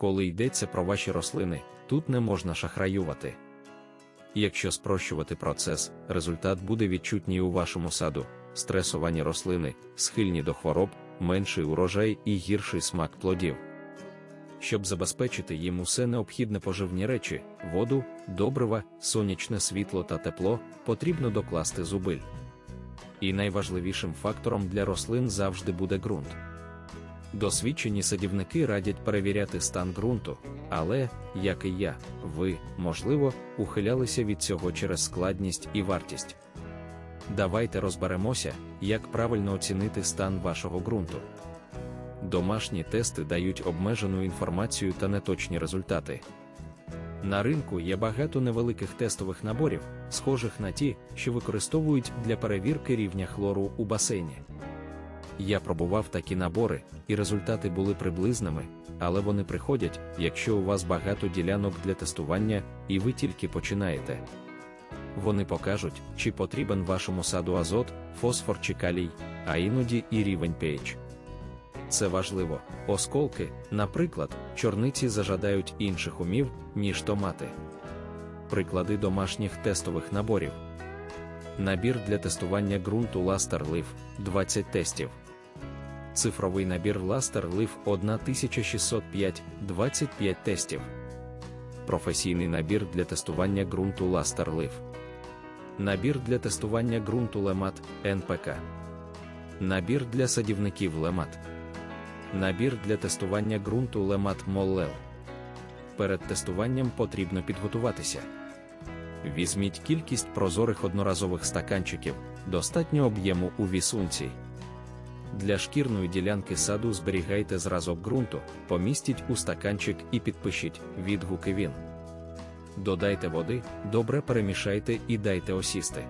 коли йдеться про ваші рослини, тут не можна шахраювати. Якщо спрощувати процес, результат буде відчутній у вашому саду, стресовані рослини, схильні до хвороб, менший урожай і гірший смак плодів. Щоб забезпечити їм усе необхідне поживні речі, воду, добрива, сонячне світло та тепло, потрібно докласти зубиль. І найважливішим фактором для рослин завжди буде ґрунт. Досвідчені садівники радять перевіряти стан ґрунту, але, як і я, ви, можливо, ухилялися від цього через складність і вартість. Давайте розберемося, як правильно оцінити стан вашого ґрунту. Домашні тести дають обмежену інформацію та неточні результати. На ринку є багато невеликих тестових наборів, схожих на ті, що використовують для перевірки рівня хлору у басейні. Я пробував такі набори, і результати були приблизними, але вони приходять, якщо у вас багато ділянок для тестування, і ви тільки починаєте. Вони покажуть, чи потрібен вашому саду азот, фосфор чи калій, а іноді і рівень pH. Це важливо, осколки, наприклад, чорниці зажадають інших умів, ніж томати. Приклади домашніх тестових наборів. Набір для тестування ґрунту Laster Leaf 20 тестів. Цифровий набір Laster Leaf 1605 25 тестів. Професійний набір для тестування ґрунту Laster Leaf. Набір для тестування ґрунту Lemat НПК. Набір для садівників Lemat. Набір для тестування ґрунту Lemat Mollel. Перед тестуванням потрібно підготуватися. Візьміть кількість прозорих одноразових стаканчиків, достатньо об'єму у вісунці. Для шкірної ділянки саду зберігайте зразок ґрунту, помістіть у стаканчик і підпишіть відгуки він. Додайте води, добре перемішайте і дайте осісти.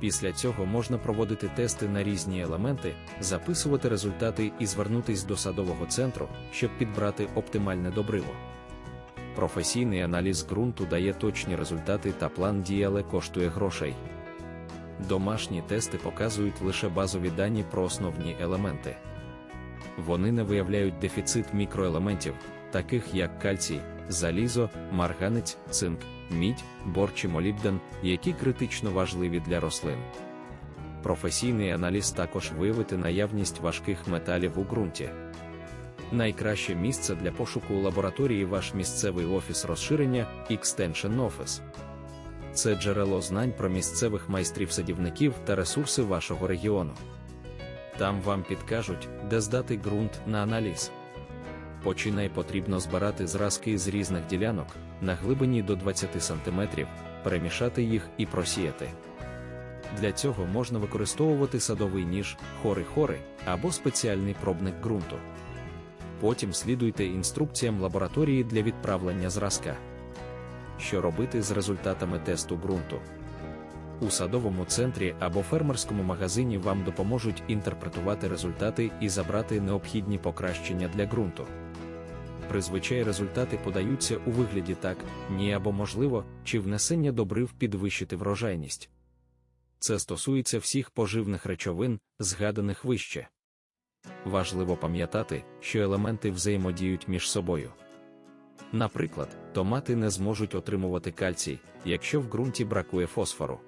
Після цього можна проводити тести на різні елементи, записувати результати і звернутись до садового центру, щоб підбрати оптимальне добриво. Професійний аналіз ґрунту дає точні результати та план але коштує грошей. Домашні тести показують лише базові дані про основні елементи. Вони не виявляють дефіцит мікроелементів, таких як кальцій, залізо, марганець, цинк, мідь, бор чи молібден, які критично важливі для рослин. Професійний аналіз також виявити наявність важких металів у ґрунті. Найкраще місце для пошуку у лабораторії ваш місцевий офіс розширення Extension Office. Це джерело знань про місцевих майстрів-садівників та ресурси вашого регіону. Там вам підкажуть, де здати ґрунт на аналіз. Починай потрібно збирати зразки з різних ділянок на глибині до 20 см, перемішати їх і просіяти. Для цього можна використовувати садовий ніж, хори-хори або спеціальний пробник ґрунту. Потім слідуйте інструкціям лабораторії для відправлення зразка. Що робити з результатами тесту ґрунту? У садовому центрі або фермерському магазині вам допоможуть інтерпретувати результати і забрати необхідні покращення для ґрунту. Призвичай результати подаються у вигляді так, ні або можливо, чи внесення добрив підвищити врожайність. Це стосується всіх поживних речовин, згаданих вище. Важливо пам'ятати, що елементи взаємодіють між собою. Наприклад, томати не зможуть отримувати кальцій, якщо в ґрунті бракує фосфору.